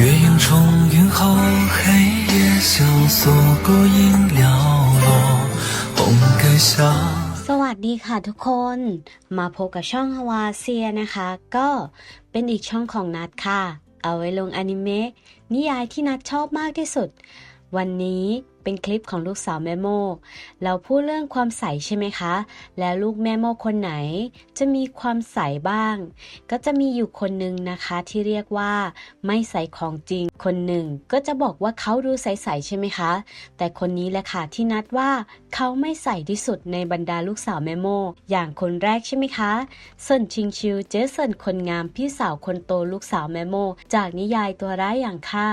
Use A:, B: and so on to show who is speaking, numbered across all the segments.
A: 月影重云后，黑夜萧索，孤影寥落，红盖下。
B: สวัสดีค่ะทุกคน มาพบกับช่องฮาวาเซียนะคะ ก็เป็นอีกช่องของนัดค่ะ เอาไว้ลงอนิเมะนิยายที่นัดชอบมากที่สุด วันนี้ เป็นคลิปของลูกสาวแม่โมเราพูดเรื่องความใสใช่ไหมคะ แล้วลูกแม่โมคนไหน จะมีความใสบ้าง ก็จะมีอยู่คนหนึ่งนะคะที่เรียกว่า ไม่ใสของจริง คนหนึ่งก็จะบอกว่าเขาดูใสๆใช่ไหมคะ แต่คนนี้แหละค่ะที่นัดว่าเขาไม่ใสที่สุดในบรรดาลูกสาวแม่โมอย่างคนแรกใช่ไหมคะเซินชิงชิวเจสันคนงามพี่สาวคนโตลูกสาวแม่โมจากนิยายตัวร้ายอย่างข้า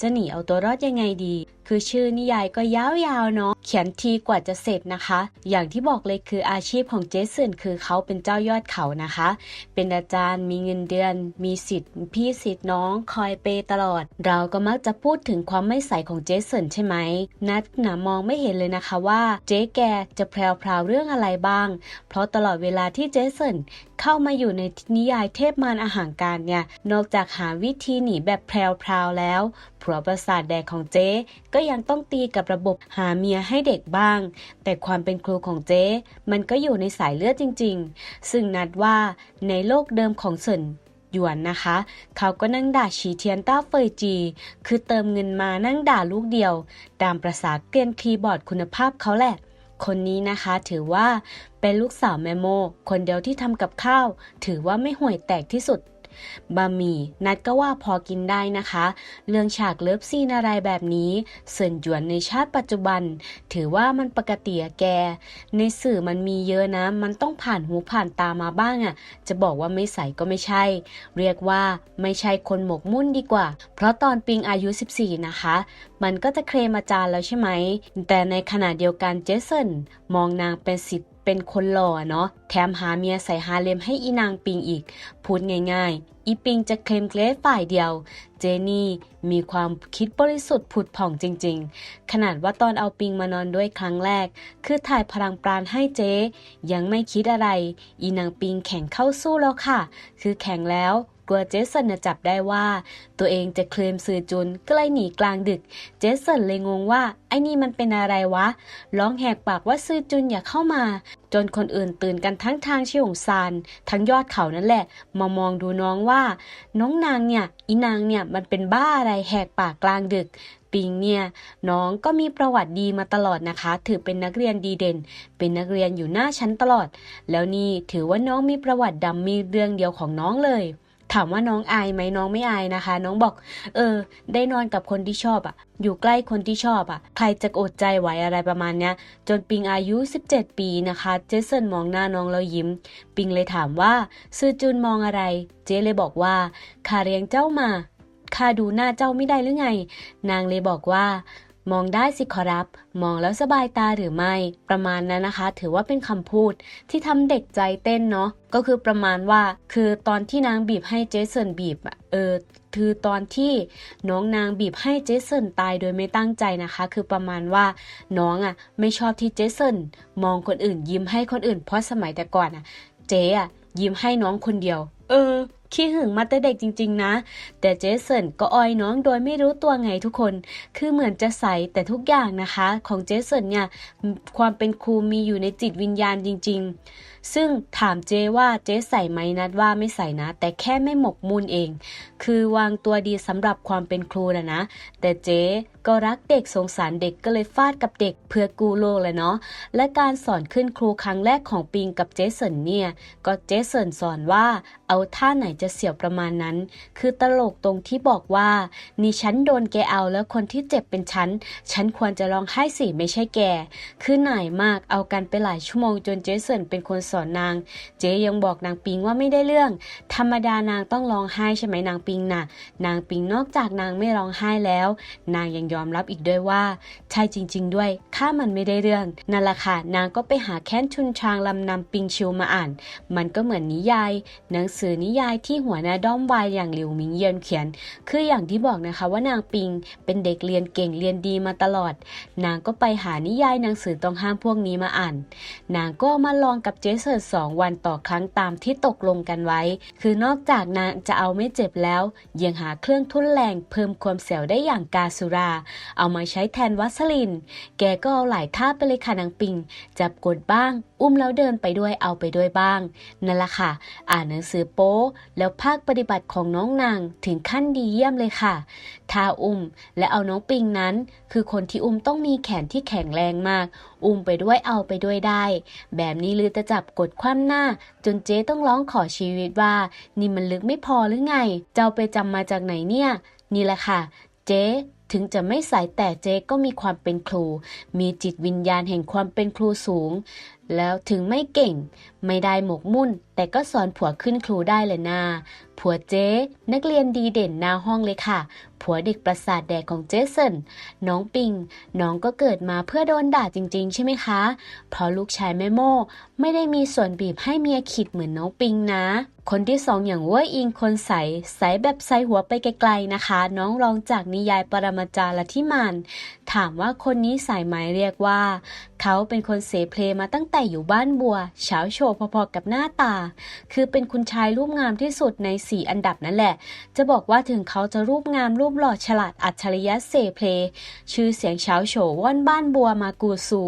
B: จะหนีเอาตัวรอดยังไงดี คือชื่อนิยายก็ยาวๆเนาะเขียนทีกว่าจะเสร็จนะคะ อย่างที่บอกเลยคืออาชีพของเจสันคือเขาเป็นเจ้ายอดเขานะคะ เป็นอาจารย์มีเงินเดือน มีสิทธิ์ พี่สิทธิ์น้องคอยเปตลอด เราก็มักจะพูดถึงความไม่ใสของเจสันใช่ไหมนัดหนามองไม่เห็นเลยนะคะว่าเจ๊แกจะแพรวๆเรื่องอะไรบ้าง เพราะตลอดเวลาที่เจสันเข้ามาอยู่ในนิยายเทพมารอาหารการเนี่ย นอกจากหาวิธีหนีแบบแพรวๆแล้วผัวประสาทแดกของเจ๊ก็ยังต้องตีกับระบบหาเมียให้เด็กบ้าง แต่ความเป็นครูของเจ๊มันก็อยู่ในสายเลือดจริง ๆ ซึ่งนัดว่าในโลกเดิมของเซินหยวนนะคะ เขาก็นั่งด่าฉีเทียนต้าเฟยจี คือเติมเงินมานั่งด่าลูกเดียว ตามประษาเกรียนคีย์บอร์ดคุณภาพเขาแหละ คนนี้นะคะถือว่า เป็นลูกสาวแมโม คนเดียวที่ทำกับข้าว ถือว่าไม่ห่วยแตกที่สุดบะหมี่นัดก็ว่าพอกินได้นะคะ เรื่องฉากเลิฟซีนอะไรแบบนี้เสินหยวนในชาติปัจจุบัน ถือว่ามันปกติแก ในสื่อมันมีเยอะนะ มันต้องผ่านหูผ่านตามาบ้างอะจะบอกว่าไม่ใส่ก็ไม่ใช่ เรียกว่าไม่ใช่คนหมกมุ่นดีกว่า เพราะตอนปิงอายุ 14 นะคะ มันก็จะเคลมอาจารย์แล้วใช่ไหม แต่ในขณะเดียวกันเจสันมองนางเป็นสิทธิ์ เป็นคนหล่อเนาะแถมหาเมียใส่ฮาเลมให้อีนางปิงอีก พูดง่ายๆ อีปิงจะเคลมเกรดฝ่ายเดียว เจนี่มีความคิดบริสุทธิ์ผุดผ่องจริงๆ ขนาดว่าตอนเอาปิงมานอนด้วยครั้งแรก คือถ่ายพลังปราณให้เจ ยังไม่คิดอะไร อีนางปิงแข่งเข้าสู้แล้วค่ะ คือแข่งแล้ว กลัวเจสันจับได้ว่า ตัวเองจะเคลมสื่อจุนก็เลยหนีกลางดึก เจสันเลยงงว่า ไอ้นี่มันเป็นอะไรวะ ร้องแหกปากว่าซื่อจุนอย่าเข้ามา จนคนอื่นตื่นกันทั้งทางชิวงซานทั้งยอดเขานั่นแหละ มามองดูน้องว่า น้องนางเนี่ย อีนางเนี่ยมันเป็นบ้าอะไรแหกปากกลางดึกปิงเนี่ยน้องก็มีประวัติดีมาตลอดนะคะ ถือเป็นนักเรียนดีเด่น เป็นนักเรียนอยู่หน้าชั้นตลอด แล้วนี่ถือว่าน้องมีประวัติดำมีเรื่องเดียวของน้องเลย ถามว่าน้องอายไหมน้องไม่อายนะคะ น้องบอก เออ ได้นอนกับคนที่ชอบอะอยู่ใกล้คนที่ชอบอะใครจะอดใจไหวอะไรประมาณเนี้ย จนปิงอายุ 17 ปีนะคะ เจสันมองหน้าน้องแล้วยิ้ม ปิงเลยถามว่าซือจุนมองอะไร เจเลยบอกว่าข้าเลี้ยงเจ้ามาข้าดูหน้าเจ้าไม่ได้หรือไง นางเลยบอกว่า มองได้สิขอรับ มองแล้วสบายตาหรือไม่ ประมาณนั้นนะคะ ถือว่าเป็นคำพูดที่ทำเด็กใจเต้นเนาะก็คือประมาณว่าคือตอนที่นางบีบให้เจสันบีบเออคือตอนที่น้องนางบีบให้เจสันตายโดยไม่ตั้งใจนะคะ คือประมาณว่าน้องอะไม่ชอบที่เจสันมองคนอื่นยิ้มให้คนอื่นเพราะสมัยแต่ก่อนอะ เจ๊อะยิ้มให้น้องคนเดียว เออ ขี้หึงมาแต่เด็กจริง ๆ นะ แต่เจสันก็อ้อยน้องโดยไม่รู้ตัวไงทุกคน คือเหมือนจะใสแต่ทุกอย่างนะคะ ของเจสันเนี่ยความเป็นครูมีอยู่ในจิตวิญญาณจริง ๆ ซึ่งถามเจว่าเจใส่ไหมนัดว่าไม่ใส่นะ แต่แค่ไม่หมกมุ่นเอง คือวางตัวดีสำหรับความเป็นครูนะนะ แต่เจก็รักเด็กสงสารเด็กก็เลยฟาดกับเด็กเพื่อกู้โลกเลยเนาะและการสอนขึ้นครูครั้งแรกของปิงกับเจสันเนี่ยก็เจสันสอนว่าเอาท่าไหนจะจะเสียวประมาณนั้น คือตลกตรงที่บอกว่า นี่ฉันโดนแกเอาแล้วคนที่เจ็บเป็นฉัน ฉันควรจะร้องไห้สิไม่ใช่แก คือหน่ายมากเอากันไปหลายชั่วโมงจนเจสันเป็นคนสอนนาง เจยังบอกนางปิงว่าไม่ได้เรื่อง ธรรมดานางต้องร้องไห้ใช่ไหมนางปิงน่ะ นางปิงนอกจากนางไม่ร้องไห้แล้ว นางยังยอมรับอีกด้วยว่า ใช่จริง ๆ ด้วยข้ามันไม่ได้เรื่องนั่นแหละค่ะนางก็ไปหาแค้นชุนชางลำนำปิงชิวมาอ่าน มันก็เหมือนนิยาย หนังสือนิยายที่ที่หัวหน้าด้อมวายอย่างหลิวหมิงเยียนเขียน คืออย่างที่บอกนะคะว่านางปิงเป็นเด็กเรียนเก่งเรียนดีมาตลอด นางก็ไปหานิยายหนังสือต้องห้ามพวกนี้มาอ่าน นางก็มาลองกับเจสเซอร์สองวันต่อครั้งตามที่ตกลงกันไว้ คือนอกจากนางจะเอาไม่เจ็บแล้ว ยังหาเครื่องทุ่นแรงเพิ่มความเสียวได้อย่างกาสุรา เอามาใช้แทนวัสลิน แกก็เอาหลายท่าไปเลยค่ะนางปิง จับกดบ้าง อุ้มแล้วเดินไปด้วยเอาไปด้วยบ้าง นั่นแหละค่ะ อ่านหนังสือโป๊แล้วภาคปฏิบัติของน้องนางถึงขั้นดีเยี่ยมเลยค่ะท่าอุ้มและเอาน้องปิงนั้น คือคนที่อุ้มต้องมีแขนที่แข็งแรงมาก อุ้มไปด้วยเอาไปด้วยได้ แบบนี้ลือจะจับกดคว่ำหน้า จนเจ๊ต้องร้องขอชีวิตว่า นี่มันลึกไม่พอหรือไง เจ้าไปจำมาจากไหนเนี่ย นี่แหละค่ะ เจ๊ถึงจะไม่ใสแต่เจ๊ก็มีความเป็นครู มีจิตวิญญาณแห่งความเป็นครูสูง แล้วถึงไม่เก่ง ไม่ได้หมกมุ่น แต่ก็สอนผัวขึ้นครูได้เลยนาผัวเจ๊ นักเรียนดีเด่นหน้าห้องเลยค่ะ ผัวเด็กประสาทแดกของเจสันน้องปิง น้องก็เกิดมาเพื่อโดนด่าจริง ๆ ใช่ไหมคะ เพราะลูกชายแม่โม่ไม่ได้มีส่วนบีบให้เมียขิดเหมือนน้องปิงนะคนที่สองอย่างว่าอิงคนใส ใสแบบใสหัวไปไกลๆนะคะ น้องรองจากนิยายปรมาจารย์ที่มานถามว่าคนนี้สายไหมเรียกว่า เขาเป็นคนเสเพลมาตั้งแต่อยู่บ้านบัวเฉาโชว์พอๆกับหน้าตา คือเป็นคุณชายรูปงามที่สุดในสี่อันดับนั่นแหละ จะบอกว่าถึงเขาจะรูปงามรูปหล่อฉลาดอัจฉริยะเสเพล ชื่อเสียงเฉาโฉว่อนบ้านบัวมากูซู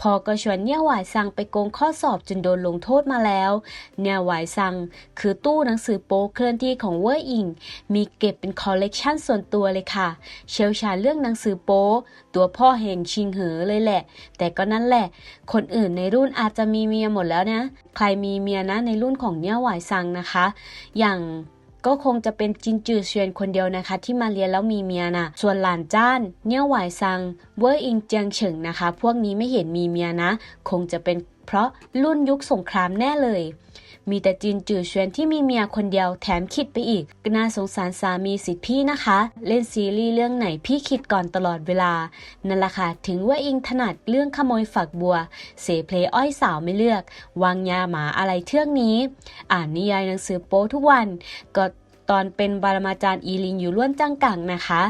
B: พอก็ชวนเนี่ยหวายซังไปโกงข้อสอบจนโดนลงโทษมาแล้ว เนี่ยหวายซัง คือตู้หนังสือโป๊เคลื่อนที่ของเวอร์อิง มีเก็บเป็นคอลเลกชันส่วนตัวเลยค่ะ เชี่ยวชาญเรื่องหนังสือโป๊ตัวพ่อแห่งชิงเหอเลยแหละ แต่ก็นั่นแหละ คนอื่นในรุ่นอาจจะมีเมียหมดแล้วนะ ใครมีเมียนะในรุ่นของเนี่ยหวายซังนะคะ อย่าง ก็คงจะเป็นจินจือเซียนคนเดียวนะคะ ที่มาเรียนแล้วมีเมียนะส่วนหลานจ้านเนี่ยหวายซังเวอร์อิงเจียงเฉิงนะคะ พวกนี้ไม่เห็นมีเมียนะ คงจะเป็นเพราะรุ่นยุคสงครามแน่เลย มีแต่จินจือเชียนที่มีเมียคนเดียวแถมคิดไปอีกน่าสงสารสามีสิทธิพี่นะคะ เล่นซีรีส์เรื่องไหนพี่คิดก่อนตลอดเวลา นั่นแหละค่ะ ถึงว่าอิงถนัดเรื่องขโมยฝักบัว เสเพลอ้อยสาวไม่เลือก วางยาหมาอะไรเทื่องนี้ อ่านนิยายหนังสือโป๊ทุกวันก็ ตอนเป็นบารมาจารย์อีลินอยู่ล้วนจังกังนะคะ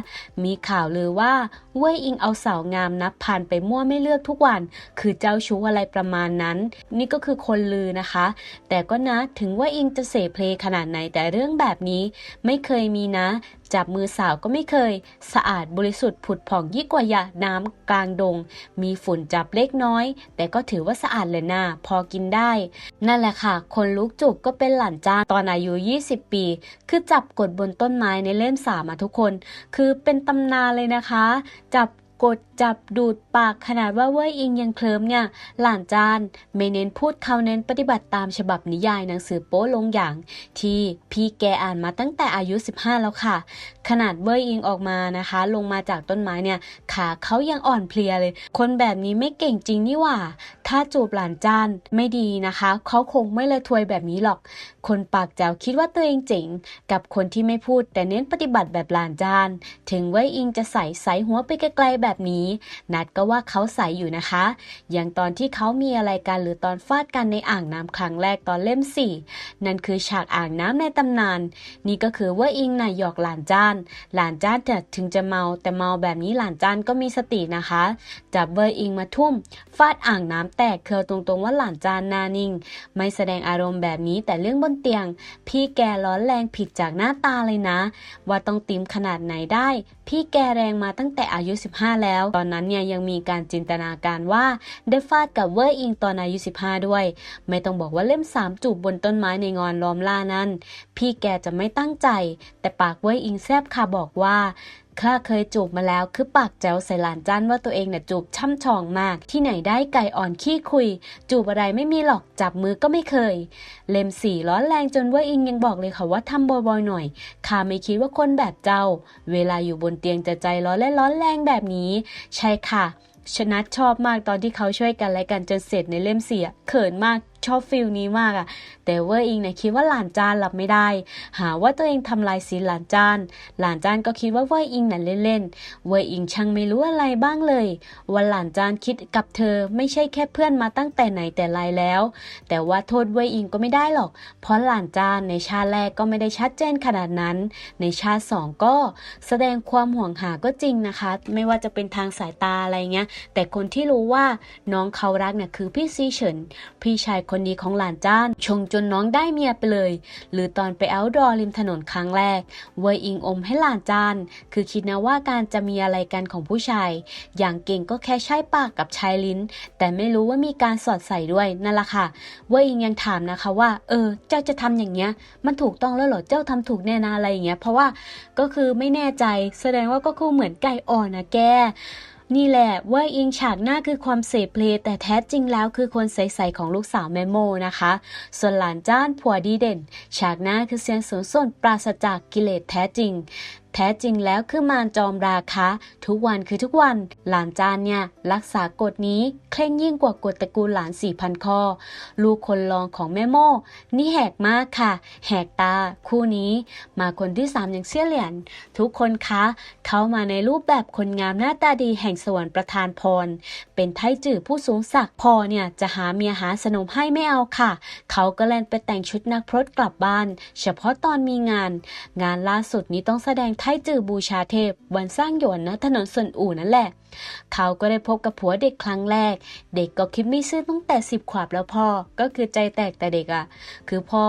B: มีข่าวลือว่าเว่ยอิงเอาสาวงามนับพันไปมั่วไม่เลือกทุกวัน คือเจ้าชู้อะไรประมาณนั้น นี่ก็คือคนลือนะคะ แต่ก็นะถึงว่าอิงจะเสเพลขนาดไหนแต่เรื่องแบบนี้ ไม่เคยมีนะ จับมือสาวก็ไม่เคย สะอาดบริสุทธิ์ผุดผ่องยิ่งกว่ายาน้ำกลางดง มีฝุ่นจับเล็กน้อย แต่ก็ถือว่าสะอาดเลยนะพอกินได้ นั่นแหละค่ะ คนลุกจุกก็เป็นหลานจ้าตอนอายุ 20 ปี คือจับกดบนต้นไม้ในเล่มสามาทุกคน คือเป็นตำนานเลยนะคะ จับกดจับดูดปากขนาดว่าเว่ยอิงยังเคลิ้มเนี่ยหลานจานไม่เน้นพูดเขาเน้นปฏิบัติตามฉบับนิยายหนังสือโป๊ลงอย่าง ที่พี่แกอ่านมาตั้งแต่อายุ 15 แล้วค่ะ ขนาดเว่ยอิงออกมานะคะ ลงมาจากต้นไม้เนี่ยขาเขายังอ่อนเพลียเลย คนแบบนี้ไม่เก่งจริงนี่หว่า ถ้าจูบหลานจานไม่ดีนะคะ เขาคงไม่เลยทวยแบบนี้หรอก คนปากแจ๋วคิดว่าตัวเองเจ๋งกับคนที่ไม่พูดแต่เน้นปฏิบัติแบบหลานจาน ถึงเว่ยอิงจะใส่ใสหัวไปไกลๆแบบนี้นัดก็ว่าเขาใสอยู่นะคะ อย่างตอนที่เขามีอะไรกันหรือตอนฟาดกันในอ่างน้ำครั้งแรกตอนเล่มสี่นั่นคือฉากอ่างน้ำในตำนาน นี่ก็คือเว่าอิงน่ะหยอกหลานจ้าน หลานจ้านจะถึงจะเมาแต่เมาแบบนี้หลานจ้านก็มีสตินะคะ จับเบอร์อิงมาทุ่ม ฟาดอ่างน้ำแตกเคอตรงๆว่าหลานจานนานิ่ง ไม่แสดงอารมณ์แบบนี้แต่เรื่องบนเตียง พี่แกร้อนแรงผิดจากหน้าตาเลยนะ ว่าต้องติมขนาดไหนได้ พี่แกแรงมาตั้งแต่อายุ 15 แล้วตอนนั้นเนี่ยยังมีการจินตนาการว่าได้ฟาดกับเวอร์อิงตอนอายุ 15 ด้วย ไม่ต้องบอกว่าเล่มสามจูบบนต้นไม้ในงอนล้อมล่านั้น พี่แกจะไม่ตั้งใจ แต่ปากเวอร์อิงแซบค่ะบอกว่า ข้าเคยจูบมาแล้วคือปากแจ๋วใส่หลานจ้านว่าตัวเองเนี่ยจูบช่ำชองมาก ที่ไหนได้ไก่อ่อนขี้คุย จูบอะไรไม่มีหรอกจับมือก็ไม่เคย เล่มสี่ร้อนแรงจนเว่าอิงยังบอกเลยค่ะว่าทำบ่อยๆหน่อยข้าไม่คิดว่าคนแบบเจ้า เวลาอยู่บนเตียงจะใจร้อนและร้อนแรงแบบนี้ ใช่ค่ะชนัดชอบมากตอนที่เขาช่วยกันและกันจนเสร็จในเล่มเสียเขินมาก ชอบฟิลนี้มากอะแต่เวอร์อิงเนี่ยคิดว่าหลานจานรับไม่ได้ หาว่าตัวเองทำลายศีลหลานจาน หลานจานก็คิดว่าเวอร์อิงน่ะเล่นๆ เวอร์อิงช่างไม่รู้อะไรบ้างเลย ว่าหลานจานคิดกับเธอไม่ใช่แค่เพื่อนมาตั้งแต่ไหนแต่ไรแล้ว แต่ว่าโทษเวอร์อิงก็ไม่ได้หรอก เพราะหลานจานในชาติแรกก็ไม่ได้ชัดเจนขนาดนั้น ในชาติสองก็แสดงความห่วงหาก็จริงนะคะ ไม่ว่าจะเป็นทางสายตาอะไรเงี้ย แต่คนที่รู้ว่าน้องเขารักเนี่ยคือพี่ซีเฉิน พี่ชายคนดีของหลานจ้าน ชงจนน้องได้เมียไปเลย หรือตอนไปเอาดอริมถนนครั้งแรกเวยอิงอมให้หลานจาน คือคิดนะว่าการจะมีอะไรกันของผู้ชาย อย่างเก่งก็แค่ใช้ปากกับชายลิ้น แต่ไม่รู้ว่ามีการสอดใส่ด้วยนั่นแหละค่ะเวยอิงยังถามนะคะว่า เออ เจ้าจะทำอย่างเงี้ย มันถูกต้องแล้วเหรอเจ้าทำถูกแน่นาอะไรอย่างเงี้ย เพราะว่าก็คือไม่แน่ใจแสดงว่าก็คือเหมือนไก่อ่อนนะแก นี่แหละว่าอิงฉากหน้าคือความเสพเพลแต่แท้จริงแล้วคือคนใสๆของลูกสาวแมโมนะคะ ส่วนหลานจ้านผัวดีเด่น ฉากหน้าคือเสียงสูงส่วนปราศจากกิเลสแท้จริง แท้จริงแล้วคือมารจอมราคะทุกวันคือทุกวัน หลานจานเนี่ย รักษากฎนี้เคร่งยิ่งกว่ากฎตระกูลหลานสี่พันข้อ ลูกคนรองของแม่โม่ นี่แหกมากค่ะ แหกตา คู่นี้ มาคนที่สามอย่างเสี่ยเหรียญทุกคนคะ เข้ามาในรูปแบบคนงามหน้าตาดีแห่งสวรรค์ประทานพร เป็นไทจื่อผู้สูงศักดิ์พอเนี่ยจะหาเมียหาสนมให้ไม่เอาค่ะ เขาก็แล่นไปแต่งชุดนักพรตกลับบ้าน เฉพาะตอนมีงาน งานล่าสุดนี้ต้องแสดงไทจือบูชาเทพวันสร้างหยวนนะถนนส่วนอู่นั่นแหละ เขาก็ได้พบกับผัวเด็กครั้งแรก เด็กก็คิดไม่ซื่อตั้งแต่สิบขวบแล้วพ่อ ก็คือใจแตกแต่เด็กอะ่ะ คือพ่อ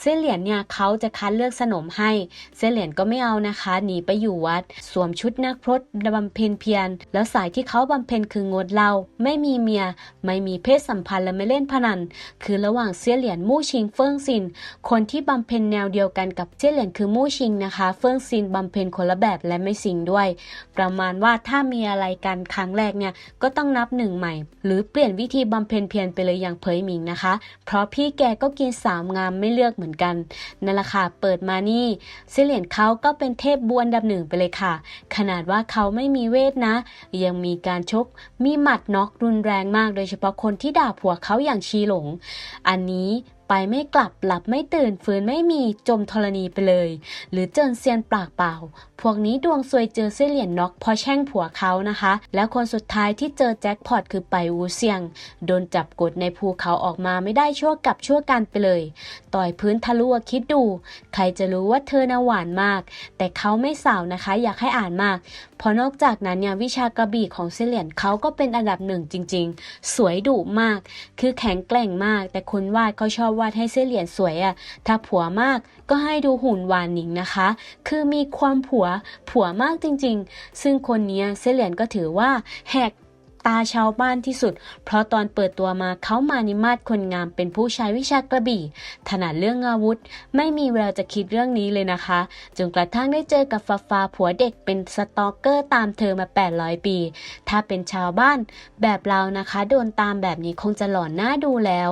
B: เส้นเหรียญเนี่ยเขาจะคัดเลือกสนมให้ เส้นเหรียญก็ไม่เอานะคะ หนีไปอยู่วัด สวมชุดนักพรตบำเพ็ญเพียร แล้วสายที่เขาบำเพ็ญคืองดเหล้า ไม่มีเมีย ไม่มีเพศสัมพันธ์และไม่เล่นพนัน คือระหว่างเสี้ยเหรียญมู่ชิงเฟิงซิน คนที่บำเพ็ญแนวเดียวกันกับเสี้ยเหรียญคือมู่ชิงนะคะ เฟิงซินบำเพ็ญคนละแบบและไม่สิงด้วย ประมาณว่าถ้ามีอะไรกันครั้งแรกเนี่ยก็ต้องนับหนึ่งใหม่ หรือเปลี่ยนวิธีบำเพ็ญเพียรไปเลยอย่างเผยหมิงนะคะ เพราะพี่แกก็กินสามงามไม่เลือกเหมือนกันนั่นแหละค่ะเปิดมานี่เสียเหรียญเขาก็เป็นเทพบวนดับหนึ่งไปเลยค่ะ ขนาดว่าเขาไม่มีเวทนะ ยังมีการชกมีหมัดน็อกรุนแรงมากโดยเฉพาะคนที่ด่าผัวเขาอย่างชีหลง อันนี้ ไปไม่กลับหลับไม่ตื่นฟื้นไม่มีจมธรณีไปเลย หรือเจินเซียนปากเปล่า พวกนี้ดวงซวยเจอเส้ยเหรียญน็อกเพอแช่งผัวเขานะคะ แล้วคนสุดท้ายที่เจอแจ็คพอตคือไปวูเซียง โดนจับกดในภูเขาออกมาไม่ได้ชั่วกับชั่วกันไปเลย ต่อยพื้นทะลุคิดดู ใครจะรู้ว่าเธอน่ะหวานมาก แต่เขาไม่สาวนะคะอยากให้อ่านมากเพราะนอกจากนั้นเนี่ยวิชากระบี่ของเซเหลียนเขาก็เป็นอันดับหนึ่งจริง ๆ สวยดุมาก คือแข็งแกร่งมาก แต่คนวาดเขาชอบวาดให้เซเหลียนสวยอะถ้าผัวมากก็ให้ดูหุ่นหวานหนิงนะคะ คือมีความผัวผัวมากจริง ๆ ซึ่งคนนี้ยเซเหลียนก็ถือว่าแหก ตาชาวบ้านที่สุด เพราะตอนเปิดตัวมาเขามานิมาตคนงามเป็นผู้ใช้วิชากระบี่ ถนัดเรื่องอาวุธ ไม่มีเวลาจะคิดเรื่องนี้เลยนะคะ จนกระทั่งได้เจอกับฟาฟาผัวเด็กเป็นสตอกเกอร์ตามเธอมา 800 ปี ถ้าเป็นชาวบ้านแบบเรานะคะ โดนตามแบบนี้คงจะหลอนหน้าดูแล้ว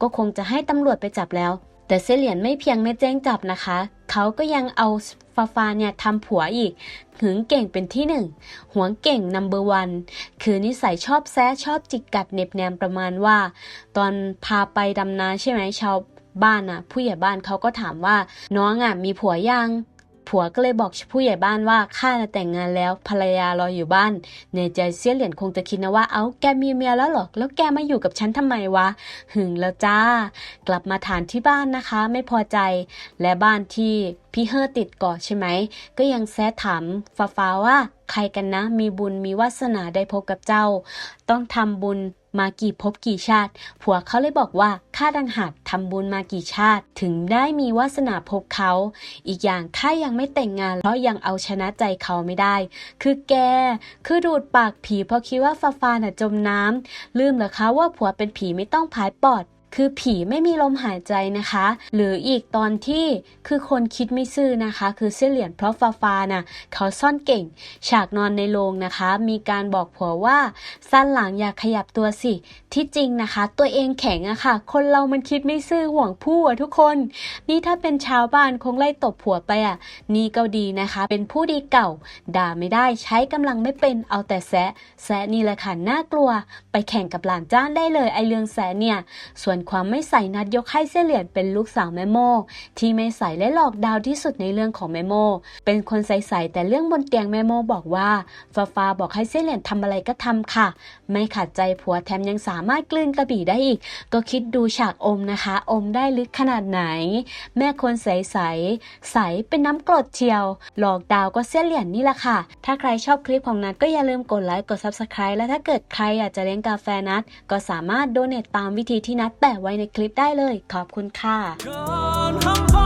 B: ก็คงจะให้ตำรวจไปจับแล้ว แต่เซเหลียนไม่เพียงไม่แจ้งจับนะคะ เขาก็ยังเอาฟาฟาเนี่ยทำผัวอีก หึงเก่งเป็นที่หนึ่ง หวงเก่งนัมเบอร์วัน คือนิสัยชอบแซะชอบจิกกัดเน็บแนมประมาณว่า ตอนพาไปดำนาใช่ไหมชาวบ้านน่ะ ผู้ใหญ่บ้านเขาก็ถามว่าน้องอะมีผัวยัง ผัวก็เลยบอกผู้ใหญ่บ้านว่าข้าน่ะแต่งงานแล้วภรรยารออยู่บ้าน ในใจเสี้ยเหรียญคงจะคิดนะว่าเอ้าแกมีเมียแล้วหรอกแล้วแกมาอยู่กับฉันทำไมวะ หึงแล้วจ้า กลับมาฐานที่บ้านนะคะ ไม่พอใจและบ้านที่พี่เฮอติดเกาะใช่ไหม ก็ยังแซะถามฟ้าฟ้าว่าใครกันนะ มีบุญมีวาสนาได้พบกับเจ้า ต้องทำบุญ มากี่ภพกี่ชาติ ผัวเขาเลยบอกว่าข้าดังหัดทำบุญมากี่ชาติ ถึงได้มีวาสนาพบเขา อีกอย่างข้ายังไม่แต่งงาน เพราะยังเอาชนะใจเขาไม่ได้ คือแก คือดูดปากผีเพราะคิดว่าฟาฟาน่ะจมน้ำลืมเหรอคะว่าผัวเป็นผีไม่ต้องผายปอด คือผีไม่มีลมหายใจนะคะ หรืออีกตอนที่คือคนคิดไม่ซื่อนะคะ คือเส้นเหรียญเพราะฟาฟาน่ะเขาซ่อนเก่ง ฉากนอนในโรงนะคะ มีการบอกผัวว่าสั้นหลังอย่าขยับตัวสิ ที่จริงนะคะ ตัวเองแข็งอะค่ะ คนเรามันคิดไม่ซื่อห่วงผู้อะทุกคน นี่ถ้าเป็นชาวบ้านคงไล่ตบผัวไปอะนี่ก็ดีนะคะ เป็นผู้ดีเก่า ด่าไม่ได้ใช้กำลังไม่เป็นเอาแต่แซะแซะนี่แหละค่ะน่ากลัว ไปแข่งกับหลานจ้านได้เลยไอเรื่องแซะเนี่ยส่วนความไม่ใส่นัดยกให้เสี่ยเหรียญเป็นลูกสาวแม่โมที่ไม่ใส่และหลอกดาวที่สุดในเรื่องของแม่โม เป็นคนใสๆแต่เรื่องบนเตียงแม่โมบอกว่าฟ้าฟ้าบอกให้เสี่ยเหรียญทำอะไรก็ทำค่ะ ไม่ขัดใจผัวแถมยังสามารถกลืนกระบี่ได้อีก ก็คิดดูฉากอมนะคะ อมได้ลึกขนาดไหน แม่คนใสๆใสเป็นน้ำกรดเชียว หลอกดาวก็เสี้ยเหรียญนี่แหละค่ะ ถ้าใครชอบคลิปของนัดก็อย่าลืมกดไลค์กด Subscribe และถ้าเกิดใครอยากจะเลี้ยงกาแฟนัดก็สามารถโดเนตตามวิธีที่นัดแปะไว้ในคลิปได้เลย ขอบคุณค่ะ